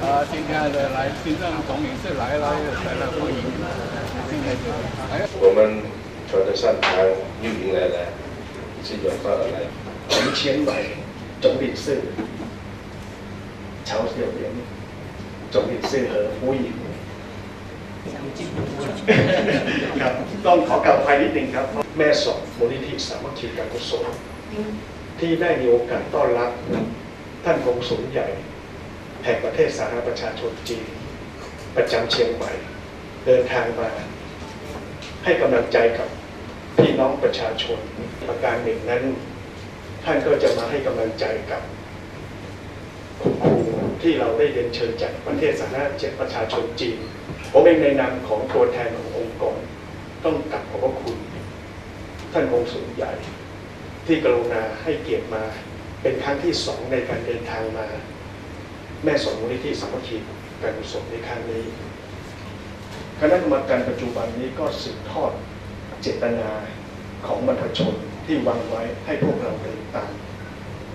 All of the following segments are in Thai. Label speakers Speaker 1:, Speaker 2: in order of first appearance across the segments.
Speaker 1: 啊，亲爱的，来，新政总领事来了，来了，欢迎。
Speaker 2: 我们坐在上台，又迎来了是远道而来，
Speaker 3: 从前来总领事，朝鲜人，总领事和胡颖。 ครับต้องขอกล่าวภายนิดนึงครับ แม่สอนมูลนิธิสามัคคีการกุศลที่ได้มีโอกาสต้อนรับท่านกงสุลใหญ่ แห่งประเทศสาธารณประชาชนจีน ประจำเชียงใหม่ เดินทางมา ให้กำลังใจกับพี่น้องประชาชนประการหนึ่งนั้น ท่านก็จะมาให้กำลังใจกับคุณครู ที่เราได้เรียนเชิญจากประเทศสาธารณประชาชนจีน ผมเองในนามของตัวแทนขององค์กร ต้องกลับขอบพระคุณ ท่านคงสุนใหญ่ ที่กรุณาให้เกียรติมาเป็นครั้งที่สองในการเดินทางมา แม่สอนมูลนิธิสามัคคีการกุศลในครั้งนี้คณะกรรมการปัจจุบันนี้ก็สืบทอดเจตนาของบรรพชนที่วางไว้ให้พวกเราเดินตาม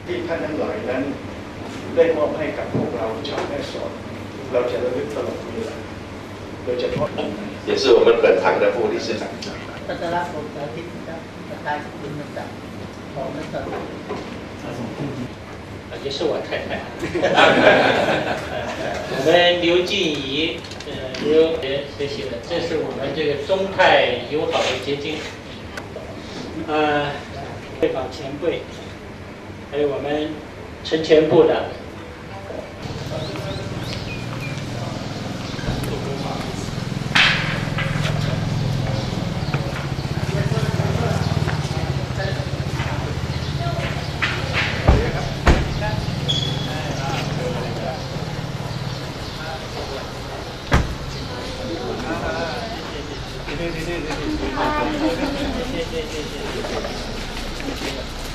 Speaker 3: ที่ท่านทั้งหลายนั้น ได้มอบให้กับพวกเราชาวแม่สอน เราจะระลึกตลอดเวลาโดยเฉพาะ
Speaker 2: 也是我们本堂的副理事长。
Speaker 4: ปัตตาลผมจะทิศจะประกายคุณต่างๆของนั่นก็也是我太太。我们刘静怡，呃，刘学学习的，这是我们这个中泰友好的结晶。呃，会访前辈，还有我们 全全部的。
Speaker 2: 的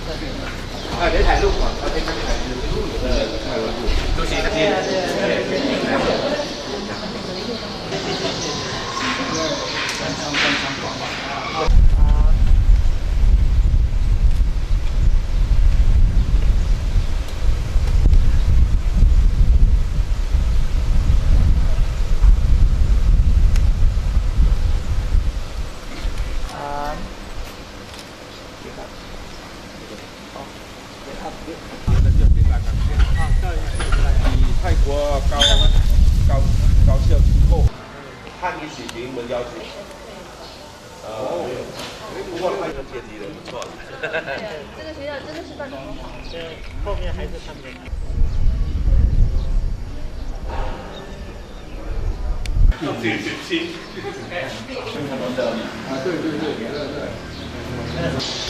Speaker 2: để
Speaker 4: ถ่ายรูปก่อนเขาจะถ่ายรู
Speaker 2: ปดูสีสักที
Speaker 5: ทำทำทำ
Speaker 2: 国高高高校机构汉语水平为要求。哦，不过那个阶级人不错。
Speaker 6: 这个学校真的是办得很好。
Speaker 4: 后面还是他们的。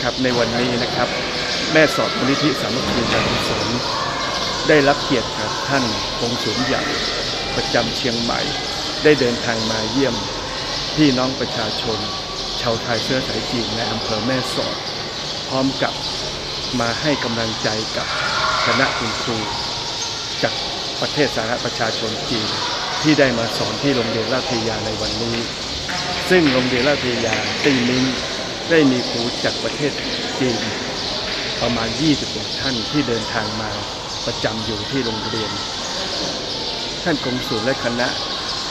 Speaker 3: ครับในวันนี้นะครับ แม่สอดมูลนิธิสามัคคีการกุศล ได้รับเกียรติจากท่านกงสุลใหญ่ประจำเชียงใหม่ ได้เดินทางมาเยี่ยมพี่น้องประชาชน ชาวไทยเชื้อสายจีนในอำเภอแม่สอด พร้อมกับมาให้กำลังใจกับคณะคุณครู จากประเทศสาธารณประชาชนจีนที่ได้มาสอนที่โรงเรียนราชวิยาในวันนี้ ซึ่งโรงเรียนราชวิยาตีมินได้มีครูจากประเทศจีนประมาณ 20กว่าท่านที่เดินทางมา ประจำอยู่ที่โรงเรียน ท่านกงสุลและคณะ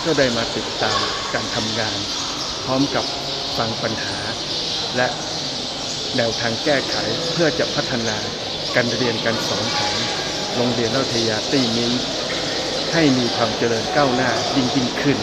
Speaker 3: ก็ได้มาติดตามการทำงาน พร้อมกับฟังปัญหา และแนวทางแก้ไขเพื่อจะพัฒนาการเรียนการสอนของโรงเรียนราชวิทยาตีมินให้มีความเจริญก้าวหน้ายิ่งยิ่งขึ้น